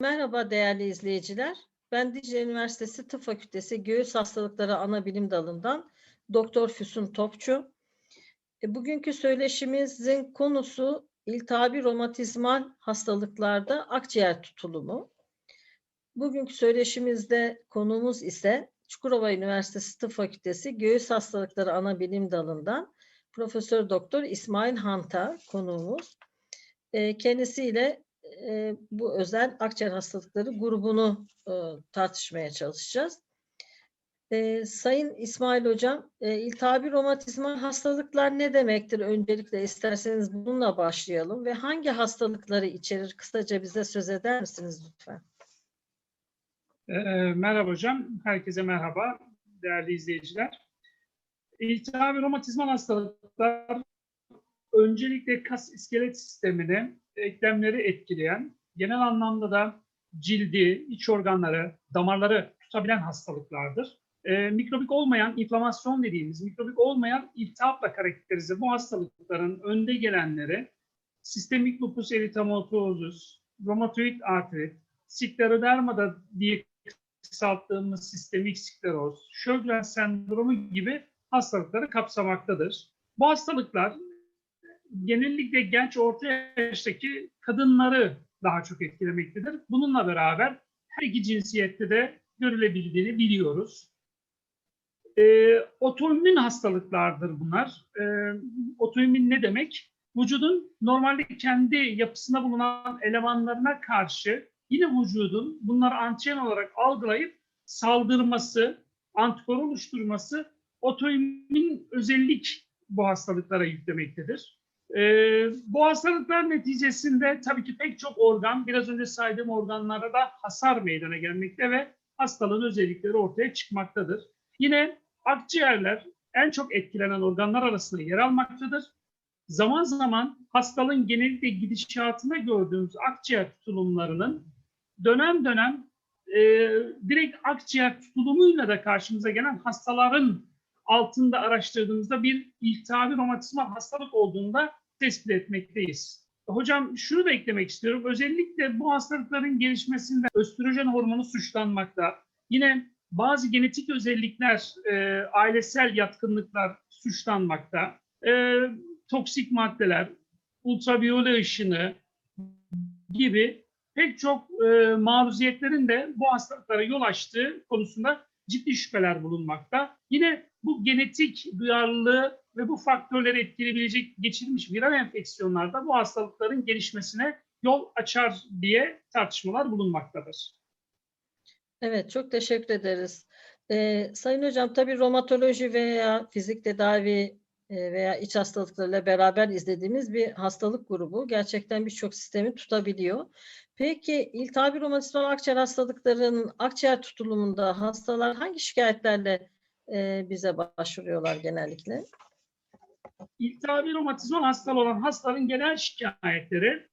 Merhaba değerli izleyiciler. Ben Dicle Üniversitesi Tıp Fakültesi Göğüs Hastalıkları Anabilim Dalı'ndan Doktor Füsun Topçu. E, Bugünkü söyleşimizin konusu iltihabi romatizmal hastalıklarda akciğer tutulumu. Bugünkü söyleşimizde konuğumuz ise Çukurova Üniversitesi Tıp Fakültesi Göğüs Hastalıkları Anabilim Dalı'ndan Profesör Doktor İsmail Hanta konuğumuz. E, Kendisiyle e, bu özel akciğer hastalıkları grubunu e, tartışmaya çalışacağız. E, Sayın İsmail Hocam, e, iltihabi romatizmal hastalıklar ne demektir? Öncelikle isterseniz bununla başlayalım ve hangi hastalıkları içerir? Kısaca bize söz eder misiniz lütfen? Ee, Merhaba hocam, herkese merhaba değerli izleyiciler. İltihabi romatizmal hastalıklar öncelikle kas iskelet sistemini, eklemleri etkileyen, genel anlamda da cildi, iç organları, damarları tutabilen hastalıklardır. Ee, mikrobik olmayan, inflamasyon dediğimiz mikrobik olmayan iltihapla karakterize bu hastalıkların önde gelenleri sistemik lupus eritematosus, romatoid artrit, sklerodermada diye kısalttığımız sistemik skleroz, Sjögren sendromu gibi hastalıkları kapsamaktadır. Bu hastalıklar genellikle genç orta yaştaki kadınları daha çok etkilemektedir. Bununla beraber her iki cinsiyette de görülebildiğini biliyoruz. E, otoimmün hastalıklardır bunlar. E, otoimmün ne demek? Vücudun normalde kendi yapısında bulunan elemanlarına karşı yine vücudun bunları antijen olarak algılayıp saldırması, antikor oluşturması otoimmün özellik bu hastalıklara yüklemektedir. Ee, bu hastalıklar neticesinde tabii ki pek çok organ, biraz önce saydığım organlara da hasar meydana gelmekte ve hastalığın özellikleri ortaya çıkmaktadır. Yine akciğerler en çok etkilenen organlar arasında yer almaktadır. Zaman zaman hastalığın genellikle gidişatında gördüğümüz akciğer tutulumlarının dönem dönem e, direkt akciğer tutulumuyla da karşımıza gelen hastaların altında araştırdığımızda bir iltihabi romatizmal hastalık olduğunda tespit etmekteyiz. Hocam şunu da eklemek istiyorum. Özellikle bu hastalıkların gelişmesinde östrojen hormonu suçlanmakta. Yine bazı genetik özellikler, e, ailesel yatkınlıklar suçlanmakta. E, toksik maddeler, ultraviyole ışını gibi pek çok e, maruziyetlerin de bu hastalıklara yol açtığı konusunda ciddi şüpheler bulunmakta. Yine bu genetik duyarlılığı ve bu faktörleri etkileyebilecek geçirilmiş viral enfeksiyonlarda bu hastalıkların gelişmesine yol açar diye tartışmalar bulunmaktadır. Evet, çok teşekkür ederiz. Ee, Sayın Hocam, tabii romatoloji veya fizik tedavi e, veya iç hastalıklarıyla beraber izlediğimiz bir hastalık grubu. Gerçekten birçok sistemi tutabiliyor. Peki iltihabi romatizmal akciğer hastalıklarının akciğer tutulumunda hastalar hangi şikayetlerle e, bize başvuruyorlar genellikle? İltihabi romatizmal hastalığı olan hastaların genel şikayetleri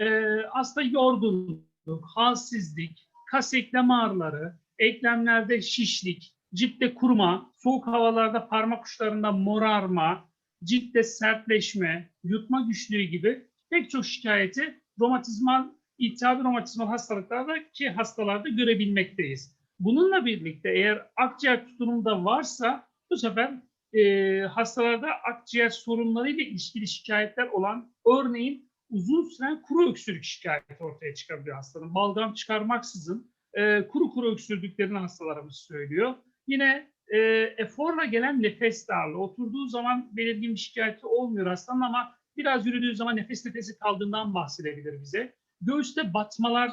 e, hasta yorgunluk, halsizlik, kas eklem ağrıları, eklemlerde şişlik, ciltte kuruma, soğuk havalarda parmak uçlarında morarma, ciltte sertleşme, yutma güçlüğü gibi pek çok şikayeti romatizmal, iltihabi romatizmal hastalıklardaki hastalarda görebilmekteyiz. Bununla birlikte eğer akciğer tutulumu da varsa bu sefer e, hastalarda akciğer sorunlarıyla ilişkili şikayetler olan örneğin uzun süren kuru öksürük şikayeti ortaya çıkabiliyor hastanın. Balgam çıkarmaksızın e, kuru kuru öksürdüklerini hastalarımız söylüyor. Yine e, eforla gelen nefes darlığı. Oturduğu zaman belirgin bir şikayeti olmuyor hastanın ama biraz yürüdüğü zaman nefes nefesi kaldığından bahsedebilir bize. Göğüste batmalar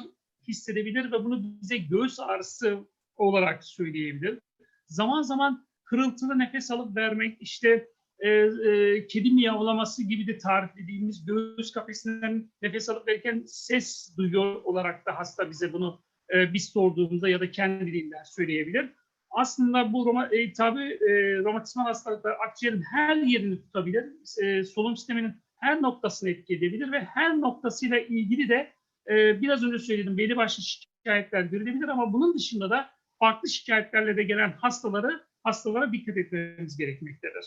hissedebilir ve bunu bize göğüs ağrısı olarak söyleyebilir. Zaman zaman hırıltılı nefes alıp vermek, işte e, e, kedi miyavlaması gibi de tariflediğimiz göğüs kafesinden nefes alıp verirken ses duyuyor olarak da hasta bize bunu e, biz sorduğumuzda ya da kendi dilinden söyleyebilir. Aslında bu Roma, e, tabi e, romatizmal hastalıklar akciğerin her yerini tutabilir, e, solunum sisteminin her noktasını etki edebilir ve her noktasıyla ilgili de e, biraz önce söyledim belli başlı şikayetler görülebilir ama bunun dışında da farklı şikayetlerle de gelen hastaları hastalara dikkat etmemiz gerekmektedir.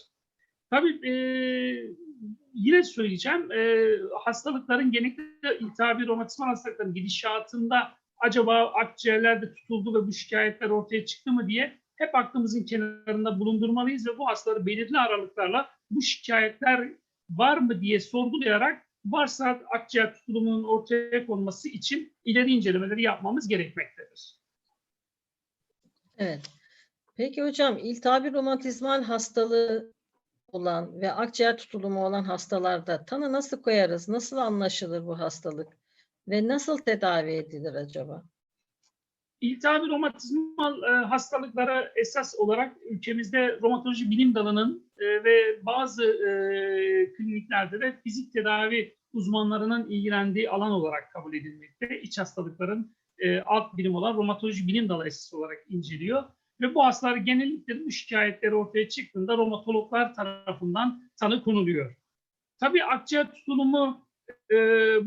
Tabii e, yine söyleyeceğim, e, hastalıkların genellikle iltihabi romatizmal hastalıkların gidişatında acaba akciğerlerde tutuldu ve bu şikayetler ortaya çıktı mı diye hep aklımızın kenarında bulundurmalıyız ve bu hastaları belirli aralıklarla bu şikayetler var mı diye sorgulayarak varsa akciğer tutulumunun ortaya konması için ileri incelemeleri yapmamız gerekmektedir. Evet. Peki hocam iltihabi romatizmal hastalığı olan ve akciğer tutulumu olan hastalarda tanı nasıl koyarız? Nasıl anlaşılır bu hastalık? Ve nasıl tedavi edilir acaba? İltihabi romatizmal e, hastalıklara esas olarak ülkemizde romatoloji bilim dalının e, ve bazı e, kliniklerde de fizik tedavi uzmanlarının ilgilendiği alan olarak kabul edilmekte. İç hastalıkların alt bilim olan romatoloji bilim dalı esas olarak inceliyor. Ve bu hastalar genellikle bu şikayetleri ortaya çıktığında romatologlar tarafından tanı konuluyor. Tabii akciğer tutulumu e,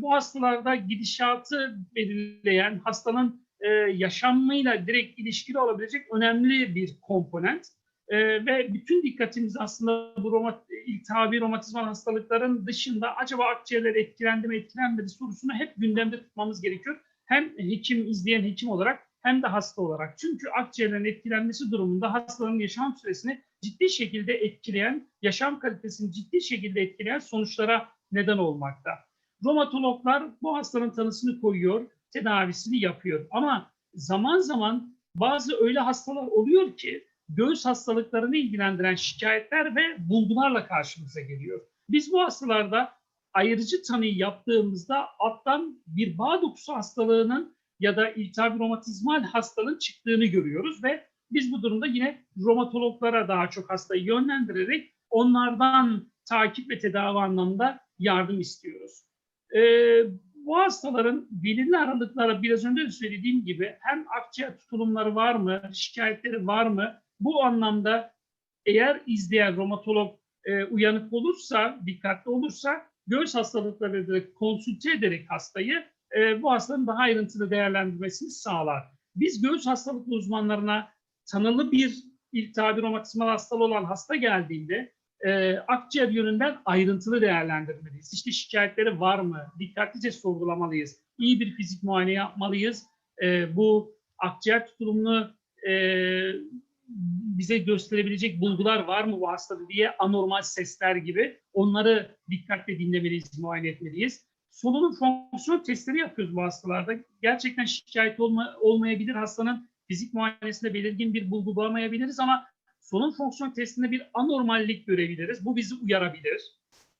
bu hastalarda gidişatı belirleyen, hastanın e, yaşamıyla direkt ilişkili olabilecek önemli bir komponent. E, ve bütün dikkatimiz aslında bu romat, iltihabi romatizmal hastalıkların dışında acaba akciğerler etkilendi mi etkilenmedi sorusunu hep gündemde tutmamız gerekiyor. Hem hekim, izleyen hekim olarak hem de hasta olarak. Çünkü akciğerlerin etkilenmesi durumunda hastanın yaşam süresini ciddi şekilde etkileyen, yaşam kalitesini ciddi şekilde etkileyen sonuçlara neden olmakta. Romatologlar bu hastanın tanısını koyuyor, tedavisini yapıyor. Ama zaman zaman bazı öyle hastalar oluyor ki göğüs hastalıklarını ilgilendiren şikayetler ve bulgularla karşımıza geliyor. Biz bu hastalarda ayırıcı tanıyı yaptığımızda alttan bir bağ dokusu hastalığının ya da iltihabi romatizmal hastalığın çıktığını görüyoruz ve biz bu durumda yine romatologlara daha çok hastayı yönlendirerek onlardan takip ve tedavi anlamında yardım istiyoruz. Ee, bu hastaların belirli aralıklara biraz önce de söylediğim gibi hem akciğer tutulumları var mı, şikayetleri var mı? Bu anlamda eğer izleyen romatolog e, uyanık olursa, dikkatli olursa göğüs hastalıkları konsülte ederek hastayı e, bu hastanın daha ayrıntılı değerlendirmesini sağlar. Biz göğüs hastalıklı uzmanlarına tanılı bir iltihabi romatizmal hastalığı olan hasta geldiğinde e, akciğer yönünden ayrıntılı değerlendirmeliyiz. İşte şikayetleri var mı? Dikkatlice sorgulamalıyız. İyi bir fizik muayene yapmalıyız. E, bu akciğer tutulumunu e, bize gösterebilecek bulgular var mı bu hastada diye anormal sesler gibi onları dikkatle dinlemeliyiz, muayene etmeliyiz. Solunum fonksiyon testleri yapıyoruz bu hastalarda. Gerçekten şikayet olma, olmayabilir hastanın fizik muayenesinde belirgin bir bulgu bulamayabiliriz ama solunum fonksiyon testinde bir anormallik görebiliriz. Bu bizi uyarabilir.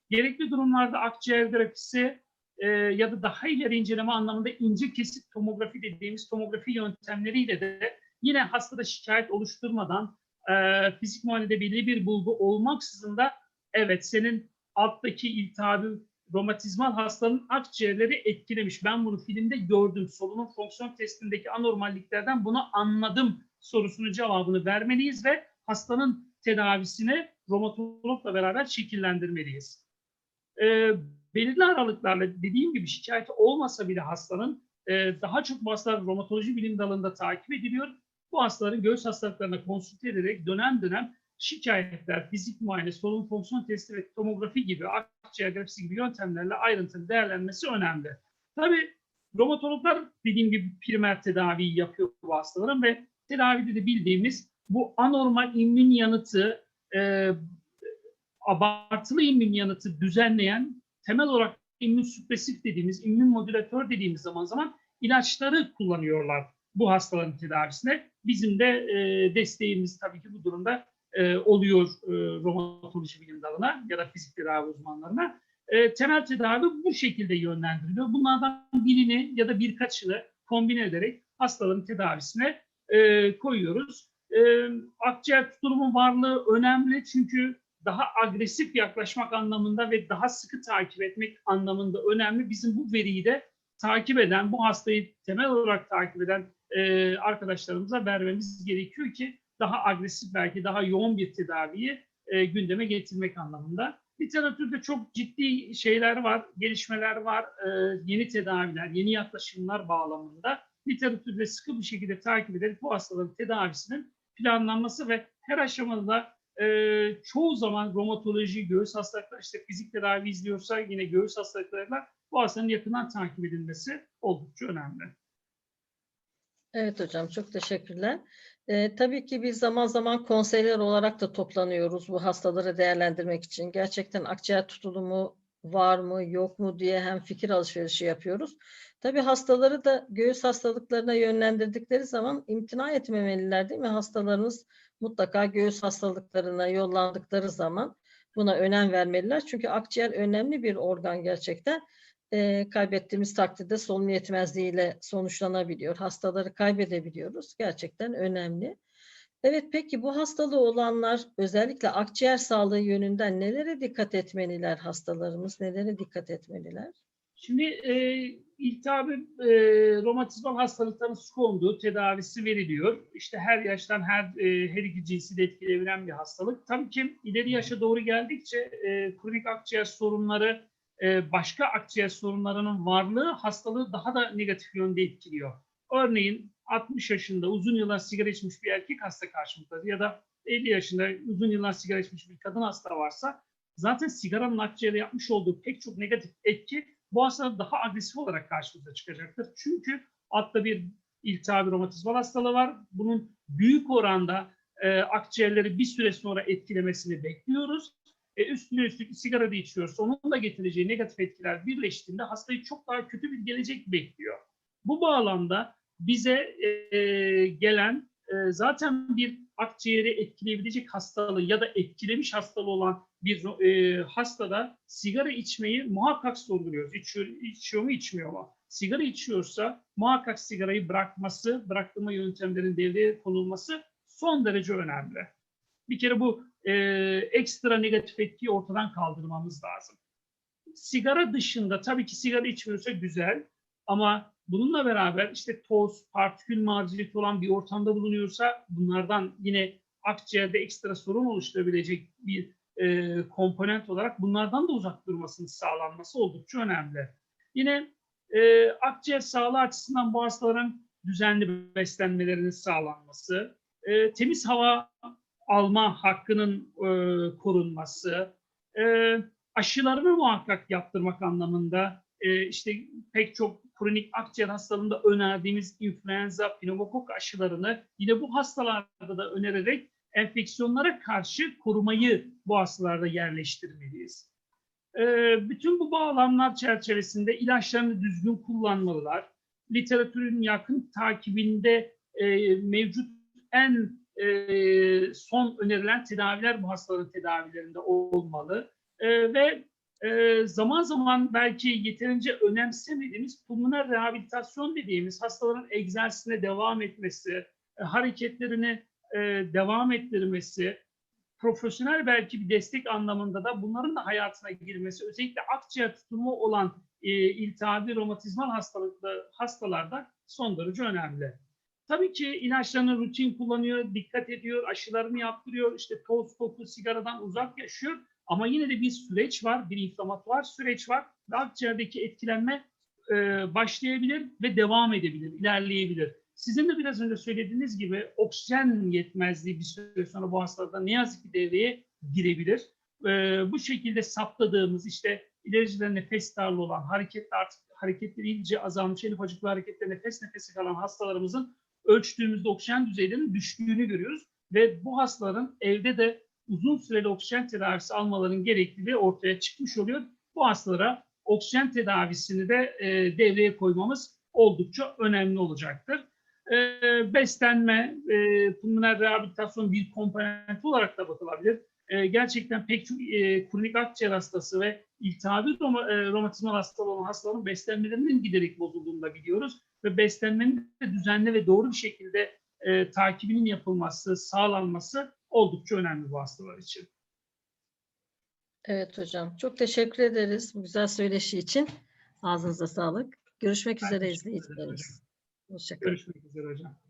Gerekli durumlarda akciğer grafisi e, ya da daha ileri inceleme anlamında ince kesit tomografi dediğimiz tomografi yöntemleriyle de yine hastada şikayet oluşturmadan e, fizik muayenede belli bir bulgu olmaksızın da evet senin alttaki iltihabi romatizmal hastanın akciğerleri etkilemiş. Ben bunu filmde gördüm. Solunum fonksiyon testindeki anormalliklerden bunu anladım sorusunun cevabını vermeliyiz ve hastanın tedavisini romatologla beraber şekillendirmeliyiz. Ee, belirli aralıklarla dediğim gibi şikayeti olmasa bile hastanın e, daha çok bu hastalar romatoloji bilim dalında takip ediliyor. Bu hastaların göğüs hastalıklarına konsülte ederek dönem dönem şikayetler, fizik muayene, solunum fonksiyon testi ve tomografi gibi, akciğer grafisi gibi yöntemlerle ayrıntılı değerlenmesi önemli. Tabii romatologlar dediğim gibi primer tedaviyi yapıyor bu hastaların ve tedavide de bildiğimiz bu anormal immün yanıtı, e, abartılı immün yanıtı düzenleyen temel olarak immün süpresif dediğimiz, immün modülatör dediğimiz zaman zaman ilaçları kullanıyorlar bu hastaların tedavisine. Bizim de e, desteğimiz tabii ki bu durumda e, oluyor e, romatoloji bilim dalına ya da fizik tedavi uzmanlarına. E, temel tedavi bu şekilde yönlendiriliyor. Bunlardan birini ya da birkaçını kombine ederek hastaların tedavisine e, koyuyoruz. E, akciğer tutulumun varlığı önemli çünkü daha agresif yaklaşmak anlamında ve daha sıkı takip etmek anlamında önemli. Bizim bu veriyi de takip eden, bu hastayı temel olarak takip eden e, arkadaşlarımıza vermemiz gerekiyor ki daha agresif belki daha yoğun bir tedaviyi e, gündeme getirmek anlamında. Literatürde çok ciddi şeyler var, gelişmeler var, e, yeni tedaviler, yeni yaklaşımlar bağlamında. Literatürde sıkı bir şekilde takip ederek bu hastaların tedavisinin planlanması ve her aşamada e, çoğu zaman romatoloji, göğüs hastalıkları, işte fizik tedavi izliyorsa yine göğüs hastalıklarıyla bu hastanın yakından takip edilmesi oldukça önemli. Evet hocam çok teşekkürler. Ee, tabii ki biz zaman zaman konseyler olarak da toplanıyoruz bu hastaları değerlendirmek için. Gerçekten akciğer tutulumu var mı yok mu diye hem fikir alışverişi yapıyoruz. Tabii hastaları da göğüs hastalıklarına yönlendirdikleri zaman imtina etmemeliler değil mi? Hastalarımız mutlaka göğüs hastalıklarına yollandıkları zaman buna önem vermeliler. Çünkü akciğer önemli bir organ gerçekten. Ee, kaybettiğimiz takdirde solunum yetmezliğiyle sonuçlanabiliyor. Hastaları kaybedebiliyoruz. Gerçekten önemli. Evet peki bu hastalığı olanlar özellikle akciğer sağlığı yönünden nelere dikkat etmeliler hastalarımız? Nelere dikkat etmeliler? Şimdi e, iltihabi e, romatizmal hastalıkların su konduğu tedavisi veriliyor. İşte her yaştan her e, her iki cinsi de etkileyebilen bir hastalık. Tabii ki ileri yaşa doğru geldikçe e, kronik akciğer sorunları, e, başka akciğer sorunlarının varlığı hastalığı daha da negatif yönde etkiliyor. Örneğin 60 yaşında uzun yıllar sigara içmiş bir erkek hasta karşımızda ya da 50 yaşında uzun yıllar sigara içmiş bir kadın hasta varsa zaten sigaranın akciğere yapmış olduğu pek çok negatif etki bu hastalar daha agresif olarak karşımıza çıkacaktır. Çünkü altta bir iltihabi romatizmal hastalığı var. Bunun büyük oranda e, akciğerleri bir süre sonra etkilemesini bekliyoruz. E, üstüne üstlük sigara da içiyorsa onun da getireceği negatif etkiler birleştiğinde hastayı çok daha kötü bir gelecek bekliyor. Bu bağlamda bize e, gelen e, zaten bir akciğeri etkileyebilecek hastalığı ya da etkilemiş hastalığı olan bir e, hastada sigara içmeyi muhakkak sorguluyoruz. İçiyor, içiyor mu içmiyor mu? Sigara içiyorsa muhakkak sigarayı bırakması, bıraktırma yöntemlerinin devreye konulması son derece önemli. Bir kere bu e, ekstra negatif etkiyi ortadan kaldırmamız lazım. Sigara dışında tabii ki sigara içmiyorsa güzel ama bununla beraber işte toz, partikül maruziyeti olan bir ortamda bulunuyorsa bunlardan yine akciğerde ekstra sorun oluşturabilecek bir e, komponent olarak bunlardan da uzak durmasının sağlanması oldukça önemli. Yine e, akciğer sağlığı açısından bu hastaların düzenli beslenmelerinin sağlanması, e, temiz hava alma hakkının e, korunması, e, aşılarını muhakkak yaptırmak anlamında e, işte pek çok kronik akciğer hastalığında önerdiğimiz influenza, pneumokok aşılarını yine bu hastalarda da önererek enfeksiyonlara karşı korumayı bu hastalarda yerleştirmeliyiz. Ee, bütün bu bağlamlar çerçevesinde ilaçlarını düzgün kullanmalılar. Literatürün yakın takibinde e, mevcut en e, son önerilen tedaviler bu hastaların tedavilerinde olmalı. E, ve e, zaman zaman belki yeterince önemsemediğimiz pulmoner rehabilitasyon dediğimiz hastaların egzersizine devam etmesi, e, hareketlerini e, devam ettirmesi, profesyonel belki bir destek anlamında da bunların da hayatına girmesi, özellikle akciğer tutumu olan e, iltihabi romatizmal hastalıklı hastalarda son derece önemli. Tabii ki ilaçlarını rutin kullanıyor, dikkat ediyor, aşılarını yaptırıyor, işte toz, koku, sigaradan uzak yaşıyor. Ama yine de bir süreç var, bir inflamatuar süreç var. Ve akciğerdeki etkilenme e, başlayabilir ve devam edebilir, ilerleyebilir. Sizin de biraz önce söylediğiniz gibi oksijen yetmezliği bir süre sonra bu hastalarda ne yazık ki devreye girebilir. Ee, bu şekilde saptadığımız işte ilericide nefes darlığı olan, hareketli artık hareketleri iyice azalmış, el ufacık harekette nefes nefese kalan hastalarımızın ölçtüğümüzde oksijen düzeylerinin düştüğünü görüyoruz. Ve bu hastaların evde de uzun süreli oksijen tedavisi almaların gerekliliği ortaya çıkmış oluyor. Bu hastalara oksijen tedavisini de e, devreye koymamız oldukça önemli olacaktır e, beslenme, e, pulmoner rehabilitasyon bir komponent olarak da bakılabilir. E, gerçekten pek çok e, kronik akciğer hastası ve iltihabi roma, e, romatizmal hastalığı olan hastaların beslenmelerinin giderek bozulduğunu da biliyoruz. Ve beslenmenin de düzenli ve doğru bir şekilde e, takibinin yapılması, sağlanması oldukça önemli bu hastalar için. Evet hocam. Çok teşekkür ederiz bu güzel söyleşi için. Ağzınıza sağlık. Görüşmek Ben üzere izleyicilerimiz. Hoşçakalın. Görüşmek üzere hocam.